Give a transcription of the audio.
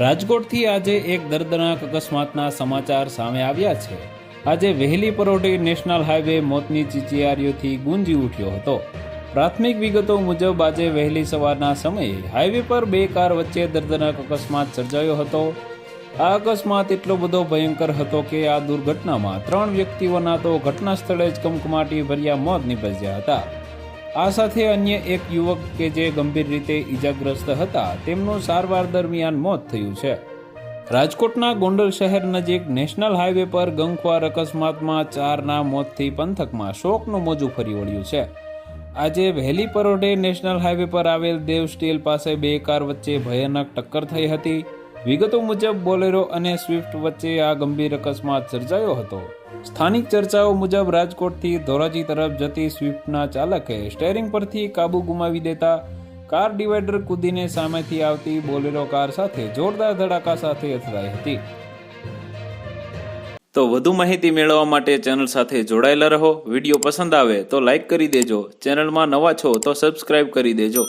રાજકોટથી આજે એક દર્દનાક અકસ્માતના સમાચાર સામે આવ્યા છે. આજે વહેલી પરોઢે નેશનલ હાઈવે મોતની ચીચિયારીઓથી ગુંજી ઉઠ્યો હતો. પ્રાથમિક વિગતો મુજબ આજે વહેલી સવારના સમયે હાઈવે પર બે કાર વચ્ચે દર્દનાક અકસ્માત સર્જાયો હતો. આ અકસ્માત એટલો બધો ભયંકર હતો કે આ દુર્ઘટનામાં ત્રણ વ્યક્તિઓના તો ઘટના સ્થળે જ કમકમાટી ભર્યા મોત નીપજ્યા હતા. આ સાથે અન્ય એક યુવક કે જે ગંભીર રીતે ઈજાગ્રસ્ત હતા, તેમનું સારવાર દરમિયાન મોત થયું છે. રાજકોટના ગોંડલ શહેર નજીક નેશનલ હાઈવે પર ગંખવાર અકસ્માતમાં ચારના મોતથી પંથકમાં શોકનું મોજું ફરી વળ્યું છે. આજે વહેલી પરોઢે નેશનલ હાઈવે પર આવેલ દેવ સ્ટીલ પાસે બે કાર વચ્ચે ભયાનક ટક્કર થઈ હતી. વિગતો મુજબ બોલેરો અને સ્વિફ્ટ વચ્ચે આ ગંભીર અકસ્માત સર્જાયો હતો. સ્થાનિક ચર્ચાઓ મુજબ રાજકોટથી ધોરાજી તરફ જતી સ્વિફ્ટના ચાલકે સ્ટેરિંગ પરથી કાબુ ગુમાવી દેતા કાર ડિવાઈડર કૂદીને સામેથી આવતી બોલેરો કાર સાથે જોરદાર ધડાકા સાથે અથડાઈ હતી. તો વધુ માહિતી મેળવવા માટે ચેનલ સાથે જોડાયેલા રહો. વીડિયો પસંદ આવે તો લાઈક કરી દેજો. ચેનલમાં નવા છો તો સબસ્ક્રાઇબ કરી દેજો.